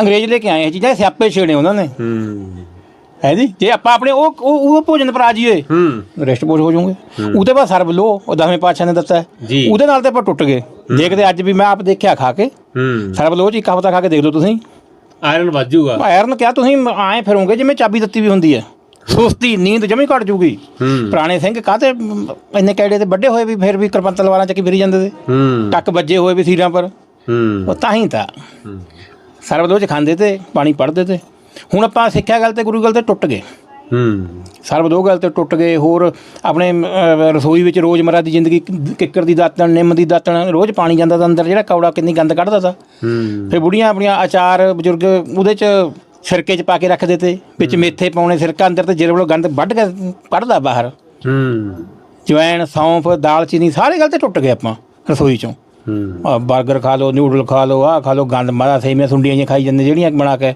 ਅੰਗਰੇਜ਼ ਲੈ ਕੇ ਆਏ ਇਹ ਚੀਜ਼ਾਂ ਸਿਆਪੇ ਛੇੜੇ ਉਹਨਾਂ ਨੇ। ਹੂੰ। ਹੈ ਜੀ? ਜੇ ਆਪਾਂ ਆਪਣੇ ਉਹ ਉਹ ਉਹ ਭੋਜਨ ਪਰ ਆ ਜਾਈਏ ਹੂੰ। ਰੈਸਟ ਪੋਜ ਹੋ ਜਾਓਗੇ ਉਹਦੇ ਬਾਅਦ ਸਰਬ ਲੋ ਉਹ ਦਸਵੇਂ ਪਾਤਸ਼ਾਹ ਨੇ ਦਿੱਤਾ ਹੈ। ਉਹਦੇ ਨਾਲ ਤੇ ਆਪਾਂ ਟੁੱਟ ਗਏ। ਦੇਖਦੇ ਅੱਜ ਵੀ ਮੈਂ ਆਪ ਦੇਖਿਆ ਖਾ ਕੇ ਹੂੰ। ਸਰਬ ਲੋ ਜੀ ਇੱਕ ਹਫ਼ਤਾ ਖਾ ਕੇ ਦੇਖ ਲਓ ਤੁਸੀਂ। ਆਇਰਨ ਵੱਜੂਗਾ ਆਇਰਨ ਕਿਹਾ ਤੁਸੀਂ ਆਏ ਫਿਰੋਗੇ ਜਿਵੇਂ ਚਾਬੀ ਦਿੱਤੀ ਵੀ ਹੁੰਦੀ ਹੈ। ਸੁਸਤੀ ਨੀਂਦ ਜਮੀ ਘਟ ਜੂਗੀ ਪੁਰਾਣੇ ਸਿੰਘ ਕਾਹਤੇ ਇੰਨੇ ਕੈੜੇ ਤੇ ਵੱਡੇ ਹੋਏ ਵੀ ਫਿਰ ਵੀ ਕਿਰਪਾਨ ਤਲਵਾਰਾਂ ਚੱਕੀ ਫਿਰੀ ਜਾਂਦੇ ਹੂੰ। ਟੱਕ ਵੱਜੇ ਹੋਏ ਵੀ ਸੀਰਾਂ ਪਰ। ਉਹ ਤਾਂ ਹੀ ਤਾਂ। ਸਰਬਦੋਚ ਖਾਂਦੇ ਤੇ ਪਾਣੀ ਪੜਦੇ ਤੇ। ਹੁਣ ਆਪਾਂ ਸਿੱਖਿਆ ਗੱਲ ਤੇ ਗੁਰੂ ਗੱਲ ਤੇ ਟੁੱਟ ਗਏ। ਹੂੰ। ਸਰਬਦੋ ਗੱਲ ਤੇ ਟੁੱਟ ਗਏ ਹੋਰ ਆਪਣੇ ਰਸੋਈ ਵਿੱਚ ਰੋਜ਼ਮਰਾ ਦੀ ਜ਼ਿੰਦਗੀ ਕਿੱਕਰ ਦੀ ਦਾਤਣ ਨਿੰਮ ਦੀ ਦਾਤਣ ਰੋਜ਼ ਪਾਣੀ ਜਾਂਦਾ ਤਾਂ ਅੰਦਰ ਜਿਹੜਾ ਕੌੜਾ ਕਿੰਨੀ ਗੰਦ ਕੱਢਦਾ ਤਾ। ਹੂੰ। ਫਿਰ ਬੁੜੀਆਂ ਆਪਣੀਆਂ ਅਚਾਰ ਬਜ਼ੁਰਗ ਉਹਦੇ ਚ ਸਿਰਕੇ ਚ ਪਾ ਕੇ ਰੱਖਦੇ ਤੇ ਵਿੱਚ ਮੇਥੇ ਪਾਉਣੇ ਸਿਰਕਾ ਅੰਦਰ ਤੇ ਜਿਹੜੇ ਵੱਲੋਂ ਗੰਦ ਵੱਢ ਕੇ ਕੱਢਦਾ ਬਾਹਰ। ਹੂੰ। ਜਵੈਣ ਸੌਂਫ ਦਾਲਚੀਨੀ ਸਾਰੇ ਗੱਲ ਤੇ ਟੁੱਟ ਗਏ ਆਪਾਂ ਰਸੋਈ ਚੋਂ। ਹੂੰ। ਆਹ ਖਾ ਲਓ ਨਿਊਡਲ ਖਾ ਲਓ, ਆਹ ਖਾ ਲਓ, ਗੰਦ ਮਾਦਾ ਸੇਮੀਆਂ ਸੁੰਡੀਆਂ ਜਿਹੀਆਂ ਖਾਈ ਜਾਂਦੇ, ਜਿਹੜੀਆਂ ਬਣਾ ਕੇ